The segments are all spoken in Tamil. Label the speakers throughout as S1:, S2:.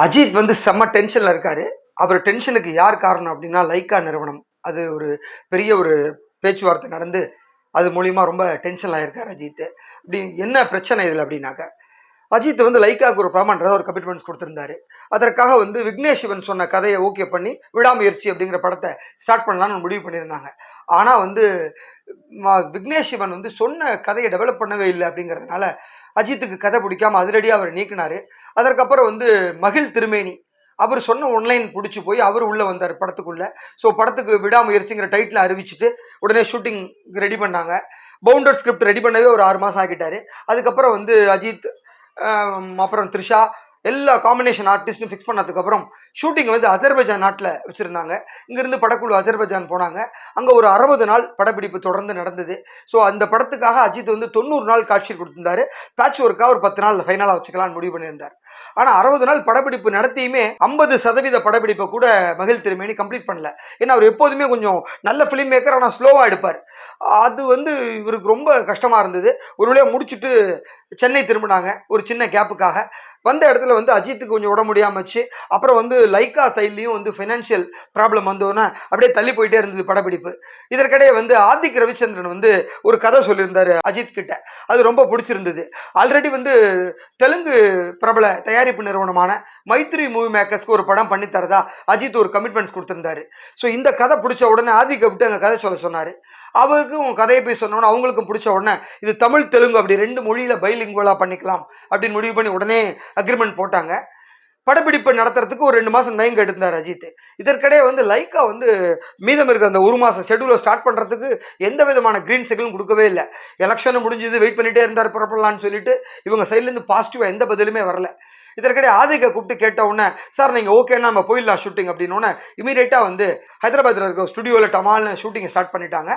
S1: அஜித் வந்து செம்ம டென்ஷனில் இருக்காரு. அவர் டென்ஷனுக்கு யார் காரணம் அப்படின்னா லைக்கா நிறுவனம். அது ஒரு பெரிய ஒரு பேச்சுவார்த்தை நடந்து அது மூலியமா ரொம்ப டென்ஷன் ஆயிருக்காரு அஜித். அப்படி என்ன பிரச்சனை இதில் அப்படின்னாக்க அஜித் வந்து லைக்காவுக்கு ஒரு படம்ன்றத ஒரு கமிட்மெண்ட்ஸ் கொடுத்துருந்தாரு. அதற்காக வந்து விக்னேஷ் சிவன் சொன்ன கதையை ஓகே பண்ணி விடாமுயற்சி அப்படிங்கிற படத்தை ஸ்டார்ட் பண்ணலாம்னு முடிவு பண்ணியிருந்தாங்க. ஆனால் வந்து விக்னேஷ் சிவன் வந்து சொன்ன கதையை டெவலப் பண்ணவே இல்லை அப்படிங்கிறதுனால அஜித்துக்கு கதை பிடிக்காம அதிரடியாக அவர் நீக்கினார். அதற்கப்புறம் வந்து மகிழ் திருமேனி அவர் சொன்ன ஒன்லைன் பிடிச்சி போய் அவர் உள்ளே வந்தார் படத்துக்குள்ளே. ஸோ படத்துக்கு விடாமுயற்சிங்கிற டைட்டில் அறிவிச்சிட்டு உடனே ஷூட்டிங் ரெடி பண்ணாங்க. பவுண்டர் ஸ்கிரிப்ட் ரெடி பண்ணவே ஒரு ஆறு மாதம் ஆகிட்டார் அதுக்கப்புறம் வந்து அஜித் அப்புறம் த்ரிஷா எல்லா காம்பினேஷன் ஆர்டிஸ்ட்டும் ஃபிக்ஸ் பண்ணதுக்கப்புறம் ஷூட்டிங் வந்து அஜர்பைஜான் நாட்டில் வச்சுருந்தாங்க. இங்கேருந்து படக்குழு அஜர்பைஜான் போனாங்க. அங்கே ஒரு அறுபது நாள் படப்பிடிப்பு தொடர்ந்து நடந்தது. ஸோ அந்த படத்துக்காக அஜித் வந்து தொண்ணூறு நாள் காட்சி கொடுத்திருந்தாரு. பேட்ச் ஒர்க்காக ஒரு பத்து நாள் ஃபைனலாக வச்சுக்கலாம்னு முடிவு பண்ணியிருந்தார். ஆனால் அறுபது நாள் படப்பிடிப்பு நடத்தியுமே ஐம்பது சதவீத படப்பிடிப்பை கூட மகிழ் திருமேனி கம்ப்ளீட் பண்ணல. ஏன்னா அவர் எப்போதுமே கொஞ்சம் நல்ல ஃபிலிம் மேக்கர் ஆனால் ஸ்லோவாக எடுப்பார். அது வந்து இவருக்கு ரொம்ப கஷ்டமாக இருந்தது. ஒரு வழியாக முடிச்சுட்டு சென்னை திரும்பினாங்க ஒரு சின்ன கேப்புக்காக வந்த இடத்துல வந்து அஜித்துக்கு கொஞ்சம் உடம்பு முடியாமச்சு அப்புறம் வந்து லைக்கா தைலையும் வந்து ஃபைனான்ஷியல் ப்ராப்ளம் வந்தோன்னே அப்படியே தள்ளி போயிட்டே இருந்தது படப்பிடிப்பு. இதற்கிடையே வந்து ஆதிக் ரவிச்சந்திரன் வந்து ஒரு கதை சொல்லியிருந்தாரு அஜித் கிட்ட. அது ரொம்ப பிடிச்சிருந்தது. ஆல்ரெடி வந்து தெலுங்கு பிரபல தயாரிப்பு நிறுவனமான மைத்ரி மூவி மேக்கர்ஸ்க்கு ஒரு படம் பண்ணி தரதா? அஜித் ஒரு கமிட்மெண்ட்ஸ் கொடுத்துருந்தாரு. ஸோ இந்த கதை பிடிச்ச உடனே ஆதிக்க விட்டு அங்கே கதை சொல்ல சொன்னார். அவருக்கும் கதையை போய் சொன்னோன்னு அவங்களுக்கும் பிடிச்ச உடனே இது தமிழ் தெலுங்கு அப்படி ரெண்டு மொழியில் பைலிங்குவலாக பண்ணிக்கலாம் அப்படின்னு முடிவு பண்ணி உடனே அக்ரிமெண்ட் போட்டாங்க. படப்பிடிப்பு நடத்துறதுக்கு ஒரு ரெண்டு மாதம் டைம் எடுத்தார் அஜித். இதற்கிடையே வந்து லைக்கா வந்து மீதம் இருக்கிற அந்த ஒரு மாதம் ஷெடியூலை ஸ்டார்ட் பண்ணுறதுக்கு எந்த விதமான க்ரீன் சிக்னலும் கொடுக்கவே இல்லை. எலெக்ஷனும் முடிஞ்சது வெயிட் பண்ணிட்டே இருந்தார் புறப்படலான்னு சொல்லிட்டு இவங்க சைட்லேருந்து பாசிட்டிவாக எந்த பதிலுமே வரல. இதற்கிடையே ஆதிக்க கூப்பிட்டு கேட்ட உடனே சார் நீங்கள் ஓகேன்னா நம்ம போயிடலாம் ஷூட்டிங் அப்படின்னோடனே இமீடியட்டாக வந்து ஹைதராபாத்தில் இருக்க ஸ்டுடியோவில் டமால்னு ஷூட்டிங்கை ஸ்டார்ட் பண்ணிட்டாங்க.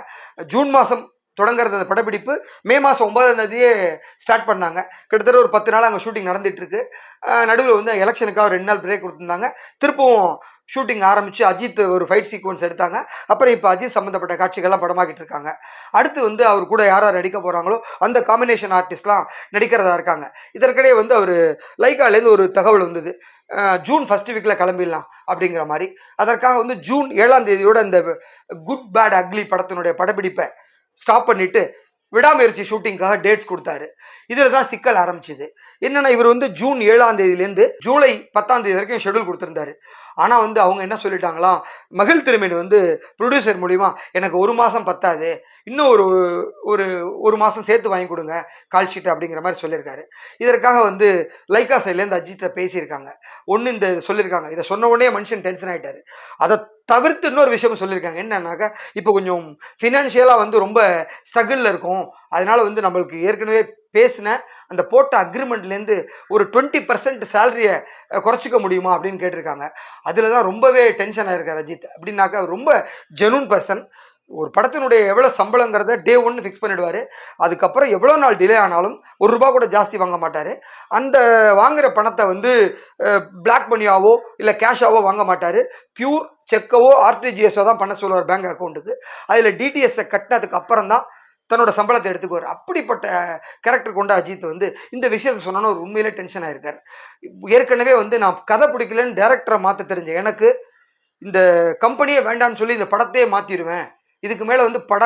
S1: ஜூன் மாதம் தொடங்குறது அந்த படப்பிடிப்பு. மே மாதம் ஒன்பதாம் தேதியே ஸ்டார்ட் பண்ணாங்க. கிட்டத்தட்ட ஒரு பத்து நாள் அங்கே ஷூட்டிங் நடந்துட்டுருக்கு. நடுவில் வந்து எலெக்ஷனுக்காக ரெண்டு நாள் பிரேக் கொடுத்துருந்தாங்க. திருப்பவும் ஷூட்டிங் ஆரம்பித்து அஜித் ஒரு ஃபைட் சீக்வன்ஸ் எடுத்தாங்க. அப்புறம் இப்போ அஜித் சம்மந்தப்பட்ட காட்சிகள்லாம் படமாக்கிட்டு இருக்காங்க. அடுத்து வந்து அவர் கூட யார் யார் நடிக்க போகிறாங்களோ அந்த காம்பினேஷன் ஆர்டிஸ்ட்லாம் நடிக்கிறதா இருக்காங்க. இதற்கிடையே வந்து அவர் லைக்காலேருந்து ஒரு தகவல் வந்தது. ஜூன் ஃபஸ்ட் வீக்கில் கிளம்பிடலாம் அப்படிங்கிற மாதிரி. அதற்காக வந்து ஜூன் ஏழாம் தேதியோட இந்த குட் பேட் அக்லி படத்தினுடைய படப்பிடிப்பை ஸ்டாப் பண்ணிட்டு விடாமுயற்சி ஷூட்டிங்காக டேட்ஸ் கொடுத்தாரு. இதில் தான் சிக்கல் ஆரம்பிச்சுது. என்னென்னா இவர் வந்து ஜூன் ஏழாம் தேதியிலேருந்து ஜூலை பத்தாம் தேதி வரைக்கும் ஷெடியூல் கொடுத்துருந்தாரு. ஆனால் வந்து அவங்க என்ன சொல்லிட்டாங்களாம் மகிழ் திருமேனி வந்து ப்ரொடியூசர் மூலிமா எனக்கு ஒரு மாதம் பத்தாது இன்னும் ஒரு ஒரு ஒரு மாதம் சேர்த்து வாங்கி கொடுங்க கால் ஷீட் அப்படிங்கிற மாதிரி சொல்லியிருக்காரு. இதற்காக வந்து லைக்கா சைட்லேருந்து அஜித்தை பேசியிருக்காங்க. ஒன்று இந்த சொல்லியிருக்காங்க. இதை சொன்ன உடனே மனுஷன் டென்ஷன் ஆகிட்டார் அதை தவிர்த்து இன்னொரு விஷயம் சொல்லியிருக்காங்க. என்னன்னாக்கா இப்போ கொஞ்சம் ஃபினான்ஷியலாக வந்து ரொம்ப ஸ்ட்ரகிளில் இருக்கும். அதனால் வந்து நம்மளுக்கு ஏற்கனவே பேசின அந்த போட்ட அக்ரிமெண்ட்லேருந்து ஒரு டுவெண்ட்டி பர்சன்ட் சேலரியை குறைச்சிக்க முடியுமா அப்படின்னு கேட்டிருக்காங்க. அதில் தான் ரொம்பவே டென்ஷன் ஆயிருக்கார் அஜித். அப்படின்னாக்கா ரொம்ப ஜெனூன் பர்சன் ஒரு படத்தினுடைய எவ்வளோ சம்பளங்கிறத டே ஒன்று ஃபிக்ஸ் பண்ணிடுவார். அதுக்கப்புறம் எவ்வளோ நாள் டிலே ஆனாலும் ஒரு ரூபா கூட ஜாஸ்தி வாங்க மாட்டார். அந்த வாங்குகிற பணத்தை வந்து பிளாக் மணியாவோ இல்லை கேஷாவோ வாங்க மாட்டார். பியூர் செக்கவோ ஆர்டிஜிஎஸோ தான் பண்ண சொல்லுவார் பேங்க் அக்கௌண்ட்டுக்கு அதில் டிடிஎஸ்ஸை கட்டினதுக்கு அப்புறம் தான் தன்னோட சம்பளத்தை எடுத்துக்குவார். அப்படிப்பட்ட கேரக்டர் கொண்ட அஜித் வந்து இந்த விஷயத்தை சொன்னோன்னு ஒரு உண்மையிலே டென்ஷன் ஆயிருக்கார். ஏற்கனவே வந்து நான் கதை பிடிக்கலன்னு டேரக்டரை மாற்ற தெரிஞ்சேன். எனக்கு இந்த கம்பெனியே வேண்டான்னு சொல்லி இந்த படத்தையே மாற்றிடுவேன் இதுக்கு மேலே வந்து பட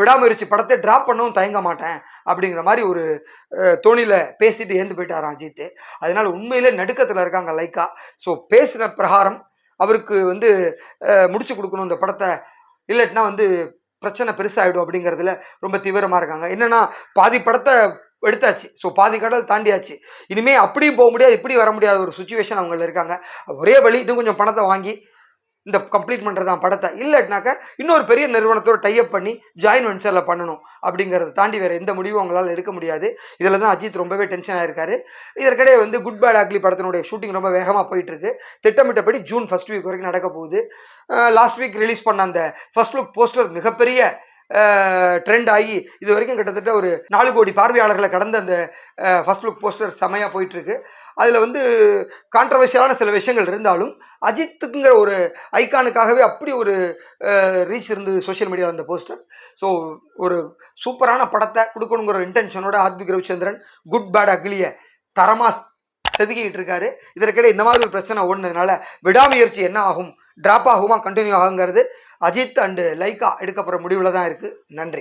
S1: விடாமுயற்சி படத்தை ட்ராப் பண்ணவும் தயங்க மாட்டேன் அப்படிங்கிற மாதிரி ஒரு தோணியில் பேசிட்டு ஏந்து போயிட்டாராம் அஜித். அதனால் உண்மையிலே நடுக்கத்தில் இருக்காங்க லைக்கா ஸோ பேசின பிரகாரம் அவருக்கு வந்து முடிச்சு கொடுக்கணும் இந்த படத்தை. இல்லாட்டினா வந்து பிரச்சனை பெருசாகிடும் அப்படிங்கிறதுல ரொம்ப தீவிரமாக இருக்காங்க. என்னென்னா பாதி படத்தை எடுத்தாச்சு. ஸோ பாதி கடல் தாண்டியாச்சு. இனிமேல் அப்படியும் போக முடியாது இப்படி வர முடியாத ஒரு சுச்சுவேஷன் அவங்கள இருக்காங்க. ஒரே வழி இன்னும் கொஞ்சம் பணத்தை வாங்கி இந்த கம்ப்ளீட் பண்ணுறதான் படத்தை. இல்லைனாக்கா இன்னொரு பெரிய நிறுவனத்தோட டைப் பண்ணி ஜாயின் வென்ச்சரில் பண்ணணும் அப்படிங்கிறத தாண்டி வேறு எந்த முடிவும் அவங்களால எடுக்க முடியாது. இதில் தான் அஜித் ரொம்பவே டென்ஷன் ஆயிருக்காரு. இதற்கிடையே வந்து குட் பேட் ஆக்லி படத்தினுடைய ஷூட்டிங் ரொம்ப வேகமாக போயிட்டுருக்கு. திட்டமிட்டபடி ஜூன் ஃபர்ஸ்ட் வீக் வரைக்கும் நடக்க போகுது. லாஸ்ட் வீக் ரிலீஸ் பண்ண அந்த ஃபர்ஸ்ட் லுக் போஸ்டர் மிகப்பெரிய ட்ரெண்ட் ஆகி இது வரைக்கும் கிட்டத்தட்ட ஒரு நாலு கோடி பார்வையாளர்களை கடந்த அந்த ஃபர்ஸ்ட் லுக் போஸ்டர் செமையாக போயிட்டுருக்கு. அதில் வந்து கான்ட்ரவர்ஷியலான சில விஷயங்கள் இருந்தாலும் அஜித்துக்குங்கிற ஒரு ஐகானுக்காகவே அப்படி ஒரு ரீச் இருந்தது சோஷியல் மீடியாவில் அந்த போஸ்டர் ஸோ ஒரு சூப்பரான படத்தை கொடுக்கணுங்கிற இன்டென்ஷனோட ஆத்மிக் ரவிச்சந்திரன் குட் பேட் அக்லியை தரமாக செதுக்கிட்டு இருக்காரு. இதற்கிடையே இந்த மாதிரி ஒரு பிரச்சனை ஓடினதுனால விடாமுயற்சி என்ன ஆகும் ட்ராப் ஆகுமா கண்டினியூ ஆகுங்கிறது அஜித் அண்டு லைக்கா எடுக்கப்படுற முடிவில் தான் இருக்குது நன்றி.